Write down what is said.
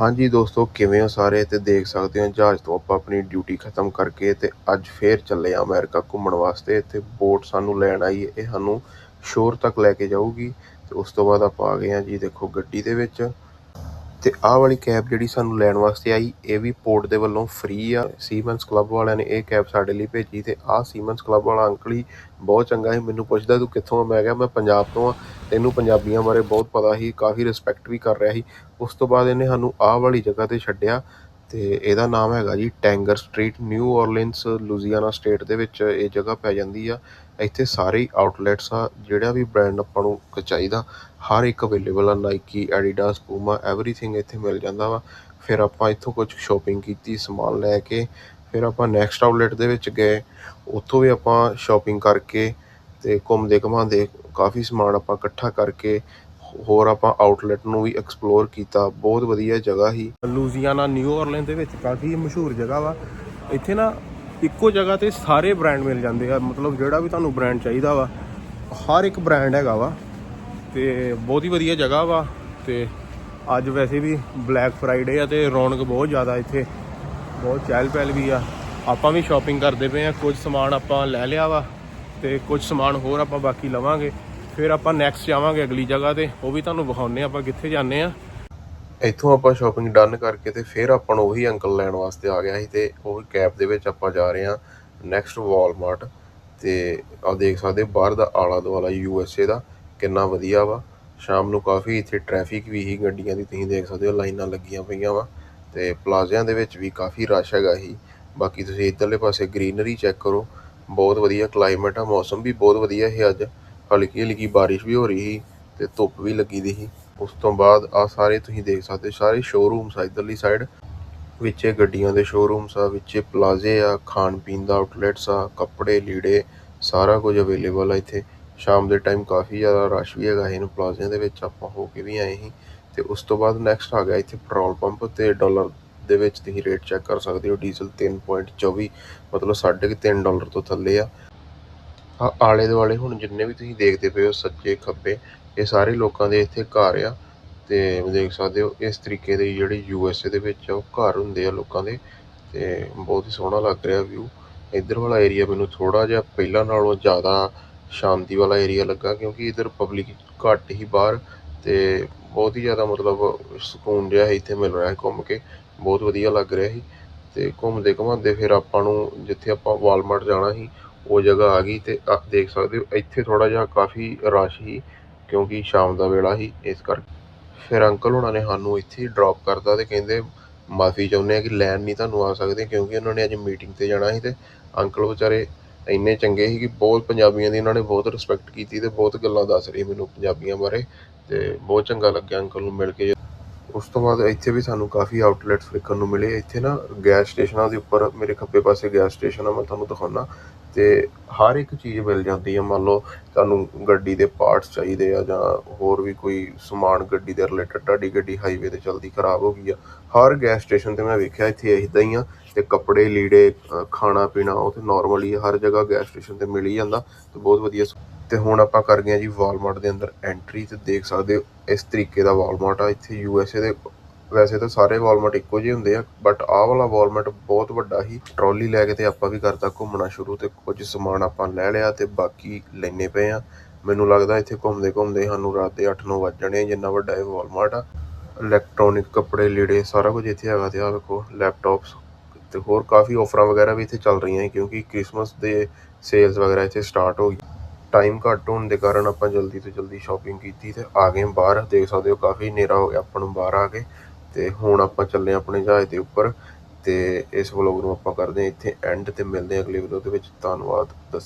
ਹਾਂਜੀ ਦੋਸਤੋ, ਕਿਵੇਂ ਹੋ ਸਾਰੇ? ਤੇ ਦੇਖ ਸਕਦੇ ਹੋ ਜਹਾਜ਼ ਤੋਂ ਆਪਾਂ ਆਪਣੀ ਡਿਊਟੀ ਖਤਮ ਕਰਕੇ ਤੇ ਅੱਜ ਫੇਰ ਚੱਲੇ ਆ ਅਮਰੀਕਾ ਘੁੰਮਣ ਵਾਸਤੇ। ਤੇ ਬੋਟ ਸਾਨੂੰ ਲੈਣ ਆਈ ਹੈ ਇਹ ਸਾਨੂੰ ਸ਼ੋਰ ਤੱਕ ਲੈ ਕੇ ਜਾਊਗੀ। ਤੇ ਉਸ ਤੋਂ ਬਾਅਦ ਆਪਾਂ ਆ ਗਏ ਆ ਜੀ ਦੇਖੋ ਗੱਡੀ ਦੇ ਵਿੱਚ। ਤੇ ਆਹ ਵਾਲੀ ਕੈਬ ਜਿਹੜੀ ਸਾਨੂੰ ਲੈਣ ਵਾਸਤੇ ਆਈ, ਇਹ ਵੀ ਪੋਰਟ ਦੇ ਵੱਲੋਂ ਫ੍ਰੀ ਆ। ਸੀਮਨਸ ਕਲੱਬ ਵਾਲਿਆਂ ਨੇ ਇਹ ਕੈਬ ਸਾਡੇ ਲਈ ਭੇਜੀ ਤੇ ਆਹ ਸੀਮਨਸ ਕਲੱਬ ਵਾਲਾ ਅੰਕਲ ਹੀ ਬਹੁਤ ਚੰਗਾ ਸੀ। ਮੈਨੂੰ ਪੁੱਛਦਾ, ਤੂੰ ਕਿੱਥੋਂ ਆ? ਮੈਂ ਕਿਹਾ, ਮੈਂ ਪੰਜਾਬ ਤੋਂ ਆ। ਇਹਨੂੰ ਪੰਜਾਬੀਆਂ ਬਾਰੇ ਬਹੁਤ ਪਤਾ ਸੀ, ਕਾਫੀ ਰਿਸਪੈਕਟ ਵੀ ਕਰ ਰਿਹਾ ਸੀ। ਉਸ ਤੋਂ ਬਾਅਦ ਇਹਨੇ ਸਾਨੂੰ ਆਹ ਵਾਲੀ ਜਗ੍ਹਾ ਤੇ ਛੱਡਿਆ ਤੇ ਇਹਦਾ ਨਾਮ ਹੈਗਾ ਜੀ Tanger street, New Orleans Louisiana state ਦੇ ਵਿੱਚ ਇਹ ਜਗ੍ਹਾ ਪੈ ਜਾਂਦੀ ਆ। ਇੱਥੇ ਸਾਰੇ ਆਊਟਲੈਟਸ ਆ, ਜਿਹੜਾ ਵੀ ਬ੍ਰਾਂਡ ਆਪਾਂ ਨੂੰ ਕ- ਚਾਹੀਦਾ, ਹਰ ਇੱਕ ਅਵੇਲੇਬਲ ਆ ਨਾਈਕੀ ਐਡੀਡਾਸ ਪੂਮਾ ਐਵਰੀਥਿੰਗ ਇੱਥੇ ਮਿਲ ਜਾਂਦਾ ਵਾ। ਫਿਰ ਆਪਾਂ ਇੱਥੋਂ ਕੁਝ ਸ਼ਾਪਿੰਗ ਕੀਤੀ, ਸਮਾਨ ਲੈ ਕੇ, ਫਿਰ ਆਪਾਂ ਨੈਕਸਟ ਆਊਟਲੈਟ ਦੇ ਵਿੱਚ ਗਏ। ਉੱਥੋਂ ਵੀ ਆਪਾਂ ਸ਼ਾਪਿੰਗ ਕਰਕੇ ਅਤੇ ਘੁੰਮਦੇ ਘਮਾਉਂਦੇ ਕਾਫੀ ਸਮਾਨ ਆਪਾਂ ਇਕੱਠਾ ਕਰਕੇ ਹੋਰ ਆਪਾਂ ਆਊਟਲੈਟ ਨੂੰ ਵੀ ਐਕਸਪਲੋਰ ਕੀਤਾ। ਬਹੁਤ ਵਧੀਆ ਜਗ੍ਹਾ ਸੀ। ਲੂਜ਼ੀਆਨਾ ਨਿਊ ਆਰਲੀਨ ਦੇ ਵਿੱਚ ਕਾਫੀ ਮਸ਼ਹੂਰ ਜਗ੍ਹਾ ਵਾ। ਇੱਥੇ ਨਾ ਇੱਕੋ ਜਗ੍ਹਾ ਤੇ ਸਾਰੇ ਬ੍ਰਾਂਡ ਮਿਲ ਜਾਂਦੇ ਆ। ਮਤਲਬ ਜਿਹੜਾ ਵੀ ਤੁਹਾਨੂੰ ਬ੍ਰਾਂਡ ਚਾਹੀਦਾ ਵਾ, ਹਰ ਇੱਕ ਬ੍ਰਾਂਡ ਹੈਗਾ ਵਾ। ਤੇ ਬਹੁਤ ਹੀ ਵਧੀਆ ਜਗ੍ਹਾ ਵਾ। ਤੇ ਅੱਜ ਵੈਸੇ ਵੀ ਬਲੈਕ ਫਰਾਈਡੇ ਆ ਤੇ ਰੌਣਕ ਬਹੁਤ ਜ਼ਿਆਦਾ ਇੱਥੇ। ਬਹੁਤ ਚਹਿਲ ਪਹਿਲ ਵੀ ਆ। ਆਪਾਂ ਵੀ ਸ਼ਾਪਿੰਗ ਕਰਦੇ ਪਏ ਆ। ਕੁਝ ਸਮਾਨ ਆਪਾਂ ਲੈ ਲਿਆ ਵਾ। ਤੇ ਕੁਝ ਸਮਾਨ ਹੋਰ ਆਪਾਂ ਬਾਕੀ ਲਵਾਂਗੇ। ਫਿਰ ਆਪਾਂ ਨੈਕਸਟ ਜਾਵਾਂਗੇ ਅਗਲੀ ਜਗ੍ਹਾ ਤੇ। ਉਹ ਵੀ ਤੁਹਾਨੂੰ ਵਿਖਾਉਨੇ ਆਪਾਂ ਕਿੱਥੇ ਜਾਂਦੇ ਆ ਇੱਥੋਂ ਆਪਾਂ ਸ਼ਾਪਿੰਗ ਡਨ ਕਰਕੇ ਤੇ ਫਿਰ ਆਪਾਂ ਨੂੰ ਉਹੀ ਅੰਕਲ ਲੈਣ ਵਾਸਤੇ ਆ ਗਿਆ ਸੀ ਤੇ ਉਹ ਕੈਬ ਦੇ ਵਿੱਚ ਆਪਾਂ ਜਾ ਰਹੇ ਆ ਨੈਕਸਟ ਵਾਲਮਾਰਟ ਤੇ ਆ ਦੇਖ ਸਕਦੇ ਬਾਹਰ ਦਾ ਆਲਾ ਦੁਆਲਾ ਯੂ ਐਸ ਏ ਦਾ ਕਿੰਨਾ ਵਧੀਆ ਵਾ। ਸ਼ਾਮ ਨੂੰ ਕਾਫੀ ਇੱਥੇ ਟ੍ਰੈਫਿਕ ਵੀ ਹੀ ਗੱਡੀਆਂ ਦੀ, ਤੁਸੀਂ ਦੇਖ ਸਕਦੇ ਹੋ ਲਾਈਨਾਂ ਲੱਗੀਆਂ ਪਈਆਂ ਵਾ ਤੇ ਪਲਾਜ਼ਿਆਂ ਦੇ ਵਿੱਚ ਵੀ ਕਾਫੀ ਰਸ਼ ਹੈਗਾ ਹੀ ਬਾਕੀ ਤੁਸੀਂ ਇੱਧਰਲੇ ਪਾਸੇ ਗ੍ਰੀਨਰੀ ਚੈੱਕ ਕਰੋ ਬਹੁਤ ਵਧੀਆ ਕਲਾਈਮੇਟ ਆ, ਮੌਸਮ ਵੀ ਬਹੁਤ ਵਧੀਆ ਸੀ ਅੱਜ। ਹਲਕੀ ਹਲਕੀ ਬਾਰਿਸ਼ ਵੀ ਹੋ ਰਹੀ ਸੀ ਤੇ ਧੁੱਪ ਵੀ ਲੱਗੀ ਦੀ ਸੀ। ਉਸ ਤੋਂ ਬਾਅਦ ਆ ਸਾਰੇ ਤੁਸੀਂ ਦੇਖ ਸਕਦੇ, ਸਾਰੇ ਸ਼ੋਰੂਮਸ ਆ ਇੱਧਰਲੀ ਸਾਈਡ ਵਿੱਚੇ ਗੱਡੀਆਂ ਦੇ ਸ਼ੋਰੂਮਸ ਆ, ਵਿੱਚੇ ਪਲਾਜ਼ੇ ਆ, ਖਾਣ ਪੀਣ ਦਾ ਆਊਟਲੈਟਸ ਆ, ਕੱਪੜੇ, ਲੀੜੇ, ਸਾਰਾ ਕੁਝ ਅਵੇਲੇਬਲ ਆ ਇੱਥੇ। ਸ਼ਾਮ ਦੇ ਟਾਈਮ ਕਾਫੀ ਜ਼ਿਆਦਾ ਰਸ਼ ਵੀ ਹੈਗਾ ਇਹਨਾਂ ਪਲਾਜ਼ਿਆਂ ਦੇ ਵਿੱਚ, ਆਪਾਂ ਹੋ ਕੇ ਵੀ ਆਏ ਸੀ। ਤੇ ਉਸ ਤੋਂ ਬਾਅਦ ਨੈਕਸਟ ਆ ਗਿਆ ਇੱਥੇ ਪੈਟਰੋਲ ਪੰਪ ਤੇ ਡਾਲਰ ਦੇ ਵਿੱਚ ਤੁਸੀਂ ਰੇਟ ਚੈੱਕ ਕਰ ਸਕਦੇ ਹੋ ਡੀਜ਼ਲ 3.24 ਮਤਲਬ 3.5 ਡਾਲਰ ਤੋਂ ਥੱਲੇ ਆ। ਆ, ਆਲੇ ਦੁਆਲੇ ਹੁਣ ਜਿੰਨੇ ਵੀ ਤੁਸੀਂ ਦੇਖਦੇ ਪਏ ਹੋ ਸੱਜੇ ਖੱਬੇ, ਇਹ ਸਾਰੇ ਲੋਕਾਂ ਦੇ ਇੱਥੇ ਘਰ ਆ। ਤੇ ਦੇਖ ਸਕਦੇ ਹੋ, ਇਸ ਤਰੀਕੇ ਦੇ ਜਿਹੜੇ ਯੂ ਐਸ ਏ ਦੇ ਵਿੱਚ ਆ, ਉਹ ਘਰ ਹੁੰਦੇ ਆ ਲੋਕਾਂ ਦੇ। ਤੇ ਬਹੁਤ ਹੀ ਸੋਹਣਾ ਲੱਗ ਰਿਹਾ ਵਿਊ ਇੱਧਰ ਵਾਲਾ ਏਰੀਆ ਮੈਨੂੰ ਥੋੜਾ ਜਿਹਾ ਪਹਿਲਾਂ ਨਾਲੋਂ ਜ਼ਿਆਦਾ ਸ਼ਾਂਤੀ ਵਾਲਾ ਏਰੀਆ ਲੱਗਾ, ਕਿਉਂਕਿ ਇੱਧਰ ਪਬਲਿਕ ਘੱਟ ਹੀ ਬਾਹਰ। ਤੇ ਬਹੁਤ ਹੀ ਜ਼ਿਆਦਾ ਮਤਲਬ ਸਕੂਨ ਜਿਹਾ ਇੱਥੇ ਮਿਲ ਰਿਹਾ ਹੈ ਘੁੰਮ ਕੇ। ਬਹੁਤ ਵਧੀਆ ਲੱਗ ਰਿਹਾ ਸੀ। ਅਤੇ ਘੁੰਮਦੇ ਘੁਮਾਉਂਦੇ ਫਿਰ ਆਪਾਂ ਨੂੰ ਜਿੱਥੇ ਆਪਾਂ ਵਾਲਮਾਰਟ ਜਾਣਾ ਸੀ, ਉਹ ਜਗ੍ਹਾ ਆ ਗਈ ਅਤੇ ਆਹ ਦੇਖ ਸਕਦੇ ਹੋ, ਇੱਥੇ ਥੋੜ੍ਹਾ ਜਿਹਾ ਕਾਫੀ ਰਸ਼ ਸੀ ਕਿਉਂਕਿ ਸ਼ਾਮ ਦਾ ਵੇਲਾ ਸੀ ਇਸ ਕਰਕੇ। ਫਿਰ ਅੰਕਲ ਹੁਣਾਂ ਨੇ ਸਾਨੂੰ ਇੱਥੇ ਹੀ ਡਰੋਪ ਕਰਤਾ ਅਤੇ ਕਹਿੰਦੇ ਮਾਫੀ ਚਾਹੁੰਦੇ ਹਾਂ ਕਿ ਲੈਣ ਨਹੀਂ ਤੁਹਾਨੂੰ ਆ ਸਕਦੇ ਕਿਉਂਕਿ ਉਹਨਾਂ ਨੇ ਅੱਜ ਮੀਟਿੰਗ ਤੇ ਜਾਣਾ ਸੀ ਅਤੇ ਅੰਕਲ ਵਿਚਾਰੇ ਇੰਨੇ ਚੰਗੇ ਸੀ ਕਿ ਬਹੁਤ ਪੰਜਾਬੀਆਂ ਦੀ ਉਹਨਾਂ ਨੇ ਬਹੁਤ ਰਿਸਪੈਕਟ ਕੀਤੀ ਅਤੇ ਬਹੁਤ ਗੱਲਾਂ ਦੱਸ ਰਹੇ ਮੈਨੂੰ ਪੰਜਾਬੀਆਂ ਬਾਰੇ ਅਤੇ ਬਹੁਤ ਚੰਗਾ ਲੱਗਿਆ ਅੰਕਲ ਨੂੰ ਮਿਲ ਕੇ ਉਸ ਤੋਂ ਬਾਅਦ ਇੱਥੇ ਵੀ ਸਾਨੂੰ ਕਾਫੀ ਆਊਟਲੈਟਸ ਵੇਖਣ ਨੂੰ ਮਿਲੇ। ਇੱਥੇ ਨਾ ਗੈਸ ਸਟੇਸ਼ਨਾਂ ਦੇ ਉੱਪਰ, ਮੇਰੇ ਖੱਬੇ ਪਾਸੇ ਗੈਸ ਸਟੇਸ਼ਨ ਆ, ਮੈਂ ਤੁਹਾਨੂੰ ਦਿਖਾਉਣਾ ਤੇ ਹਰ ਇੱਕ ਚੀਜ਼ ਮਿਲ ਜਾਂਦੀ ਹੈ ਮੰਨ ਲਓ ਤੁਹਾਨੂੰ ਗੱਡੀ ਦੇ ਪਾਰਟਸ ਚਾਹੀਦੇ ਆ ਜਾਂ ਹੋਰ ਵੀ ਕੋਈ ਸਮਾਨ ਗੱਡੀ ਦੇ ਰਿਲੇਟਡ ਤੁਹਾਡੀ ਗੱਡੀ ਹਾਈਵੇ ਤੇ ਚਲਦੀ ਖਰਾਬ ਹੋ ਗਈ ਆ। ਹਰ ਗੈਸ ਸਟੇਸ਼ਨ ਤੇ ਮੈਂ ਵੇਖਿਆ, ਇੱਥੇ ਇਦਾਂ ਹੀ ਆ। ਤੇ ਕੱਪੜੇ ਲੀੜੇ ਖਾਣਾ ਪੀਣਾ ਉਹ ਤੇ ਨਾਰਮਲੀ ਹਰ ਜਗ੍ਹਾ ਗੈਸ ਸਟੇਸ਼ਨ ਤੇ ਮਿਲ ਹੀ ਜਾਂਦਾ। ਤੇ ਬਹੁਤ ਵਧੀਆ ਤੇ ਹੁਣ ਆਪਾਂ ਕਰ ਗਏ ਆ ਜੀ ਵਾਲਮਾਰਟ ਦੇ ਅੰਦਰ ਐਂਟਰੀ ਤੇ ਦੇਖ ਸਕਦੇ ਹੋ ਇਸ ਤਰੀਕੇ ਦਾ ਵਾਲਮਾਰਟ ਆ ਇੱਥੇ ਯੂ ਐਸ ਏ ਦੇ ਵੈਸੇ ਤਾਂ ਸਾਰੇ ਵਾਲਮਾਰਟ ਇੱਕੋ ਜਿਹੇ ਹੁੰਦੇ ਆ ਬਟ ਆਹ ਵਾਲਾ ਵਾਲਮਾਰਟ ਬਹੁਤ ਵੱਡਾ ਸੀ। ਟਰਾਲੀ ਲੈ ਕੇ ਤੇ ਆਪਾਂ ਵੀ ਕਰਤਾ ਘੁੰਮਣਾ ਸ਼ੁਰੂ ਤੇ ਕੁਝ ਸਮਾਨ ਆਪਾਂ ਲੈ ਲਿਆ ਤੇ ਬਾਕੀ ਲੈਣੇ ਪਏ ਆ। ਮੈਨੂੰ ਲੱਗਦਾ ਇੱਥੇ ਘੁੰਮਦੇ ਘੁੰਮਦੇ ਸਾਨੂੰ ਰਾਤ ਦੇ 8-9 ਵੱਜ ਜਾਣੇ ਆ, ਜਿੰਨਾ ਵੱਡਾ ਇਹ ਵਾਲਮਾਰਟ ਆ। ਇਲੈਕਟ੍ਰੋਨਿਕ ਕੱਪੜੇ ਲੀੜੇ ਸਾਰਾ ਕੁਝ ਇੱਥੇ ਹੈਗਾ ਤੇ ਆ ਵੇਖੋ ਲੈਪਟਾਪਸ ਤੇ ਹੋਰ ਕਾਫੀ ਆਫਰਾਂ ਵਗੈਰਾ ਵੀ ਇੱਥੇ ਚੱਲ ਰਹੀਆਂ ਕਿਉਂਕਿ ਕ੍ਰਿਸਮਸ ਦੇ ਸੇਲਸ ਵਗੈਰਾ ਇੱਥੇ ਸਟਾਰਟ ਹੋ ਗਈ। ਟਾਈਮ ਘੱਟ ਹੋਣ ਦੇ ਕਾਰਨ ਆਪਾਂ ਜਲਦੀ ਤੋਂ ਜਲਦੀ ਸ਼ਾਪਿੰਗ ਕੀਤੀ ਅਤੇ ਆ ਗਏ ਬਾਹਰ। ਦੇਖ ਸਕਦੇ ਹੋ ਕਾਫੀ ਹਨੇਰਾ ਹੋ ਗਿਆ, ਆਪਾਂ ਨੂੰ ਬਾਹਰ ਆ ਕੇ। ਅਤੇ ਹੁਣ ਆਪਾਂ ਚੱਲੇ ਆਪਣੇ ਜਹਾਜ਼ ਦੇ ਉੱਪਰ। ਅਤੇ ਇਸ ਵਲੋਗ ਨੂੰ ਆਪਾਂ ਕਰਦੇ ਹਾਂ ਇੱਥੇ ਐਂਡ ਅਤੇ ਮਿਲਦੇ ਹਾਂ ਅਗਲੇ ਵੀਡੀਓ ਦੇ ਵਿੱਚ। ਧੰਨਵਾਦ। ਦੱਸ